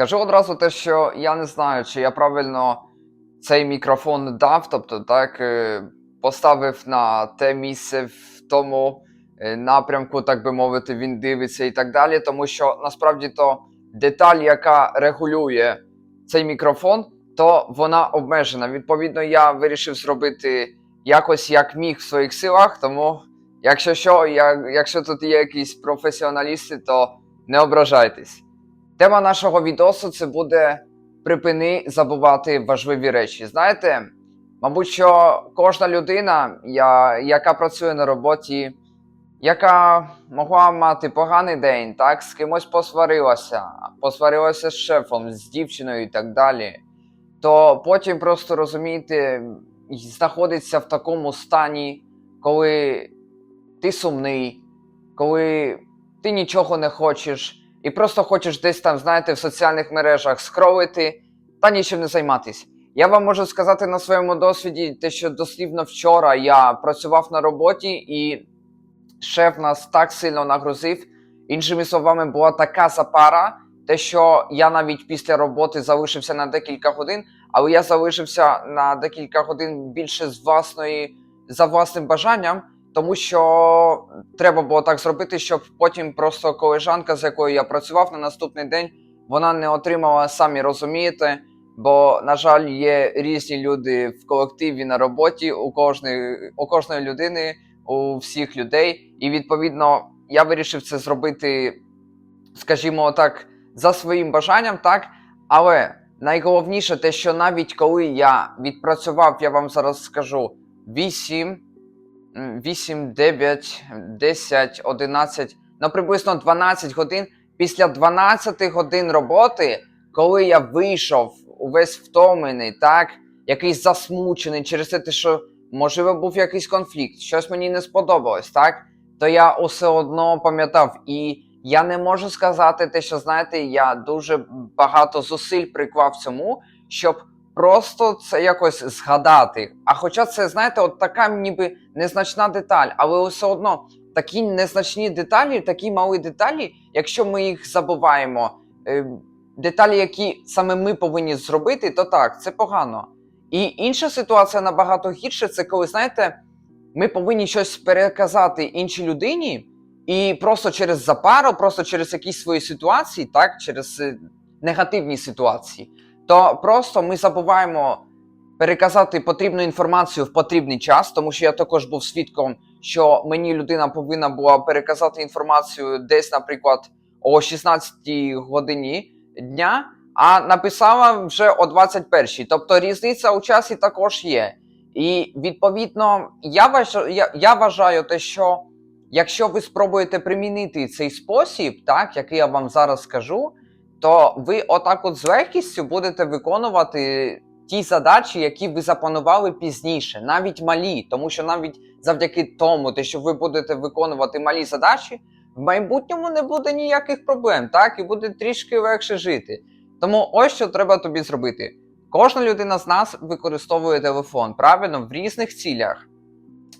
Скажу одразу те, що я не знаю, чи я правильно цей мікрофон дав, тобто так е, поставив на те місце в тому е, напрямку, так би мовити, він дивиться і так далі. Тому що насправді то деталь, яка регулює цей мікрофон, то вона обмежена. Відповідно, я вирішив зробити якось як міг в своїх силах. Тому, якщо що, якщо тут є якісь професіоналісти, то не ображайтесь. Тема нашого відосу це буде припини забувати важливі речі. Знаєте, мабуть, що кожна людина, я, яка працює на роботі, яка могла мати поганий день, так, з кимось посварилася, посварилася з шефом, з дівчиною і так далі, то потім просто розумієте, знаходиться в такому стані, коли ти сумний, коли ти нічого не хочеш, і просто хочеш десь там, знаєте, в соціальних мережах скролити та нічим не займатися. Я вам можу сказати на своєму досвіді, те, що дослівно вчора я працював на роботі, і шеф нас так сильно нагрузив. Іншими словами, була така запара, те, що я навіть після роботи залишився на декілька годин, але я залишився на декілька годин більше з власної за власним бажанням, тому що треба було так зробити, щоб потім просто колежанка, з якою я працював на наступний день, вона не отримала, самі розумієте. Бо, на жаль, є різні люди в колективі на роботі у кожної, у кожної людини, у всіх людей. І відповідно я вирішив це зробити, скажімо так, за своїм бажанням, так. Але найголовніше те, що навіть коли я відпрацював, я вам зараз скажу 8, 8, 9, 10, 11, ну приблизно 12 годин. Після 12 годин роботи, коли я вийшов увесь втомлений, так, якийсь засмучений через те, що можливо був якийсь конфлікт, щось мені не сподобалось, так, то я усе одно пам'ятав. І я не можу сказати те, що знаєте, я дуже багато зусиль приклав цьому, щоб просто це якось згадати. А хоча це, знаєте, от така ніби незначна деталь, але все одно такі незначні деталі, такі малі деталі, якщо ми їх забуваємо. е, Деталі, які саме ми повинні зробити, то так, це погано. І інша ситуація набагато гірше, це коли, знаєте, ми повинні щось переказати іншій людині, і просто через запару, просто через якісь свої ситуації, так, через е, негативні ситуації, то просто ми забуваємо переказати потрібну інформацію в потрібний час, тому що я також був свідком, що мені людина повинна була переказати інформацію десь, наприклад, о 16 годині дня, а написала вже о 21-й. Тобто різниця у часі також є. І відповідно, я вважаю, я, я вважаю те, що якщо ви спробуєте примінити цей спосіб, так, який я вам зараз скажу, то ви отак от з легкістю будете виконувати ті задачі, які ви запланували пізніше, навіть малі, тому що навіть завдяки тому, те, що ви будете виконувати малі задачі, в майбутньому не буде ніяких проблем, так, і буде трішки легше жити. Тому ось що треба тобі зробити. Кожна людина з нас використовує телефон правильно в різних цілях.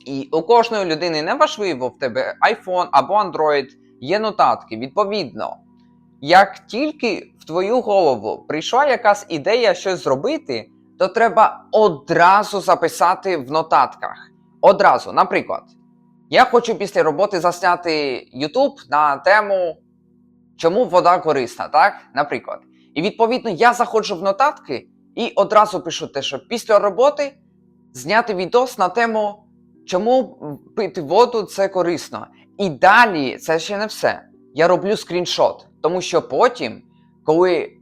І у кожної людини не важливо в тебе iPhone або Android, є нотатки. Відповідно, як тільки в твою голову прийшла якась ідея щось зробити, то треба одразу записати в нотатках. Одразу, наприклад, я хочу після роботи засняти YouTube на тему, чому вода корисна, так? Наприклад. І відповідно я заходжу в нотатки і одразу пишу те, що після роботи зняти відос на тему, чому пити воду це корисно. І далі це ще не все. Я роблю скріншот, тому що потім, коли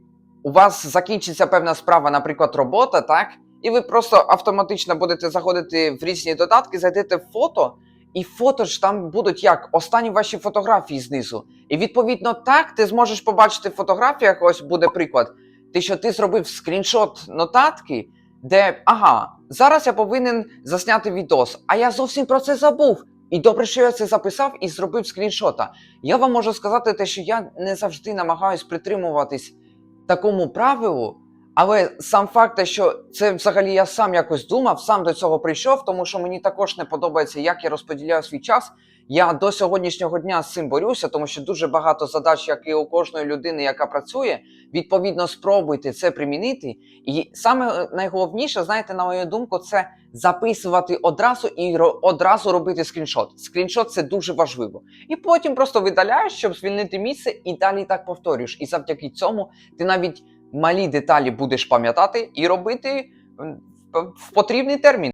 у вас закінчиться певна справа, наприклад, робота, так, і ви просто автоматично будете заходити в різні додатки, зайдете в фото, і фото ж там будуть як останні ваші фотографії знизу. І відповідно так ти зможеш побачити в фотографіях, ось буде приклад. Ти що ти зробив скріншот нотатки, де ага, зараз я повинен засняти відос, а я зовсім про це забув. І добре, що я це записав і зробив скріншота. Я вам можу сказати те, що я не завжди намагаюсь притримуватись такому правилу, Але сам факт, що це взагалі я сам якось думав, сам до цього прийшов, тому що мені також не подобається, як я розподіляю свій час. Я до сьогоднішнього дня з цим борюся, тому що дуже багато задач, як і у кожної людини, яка працює. Відповідно, спробуйте це примінити. І саме е, найголовніше, знаєте, на мою думку, це записувати одразу і одразу робити скріншот. Скріншот це дуже важливо. І потім просто видаляєш, щоб звільнити місце, і далі так повторюєш. І завдяки цьому ти навіть малі деталі будеш пам'ятати і робити в потрібний термін.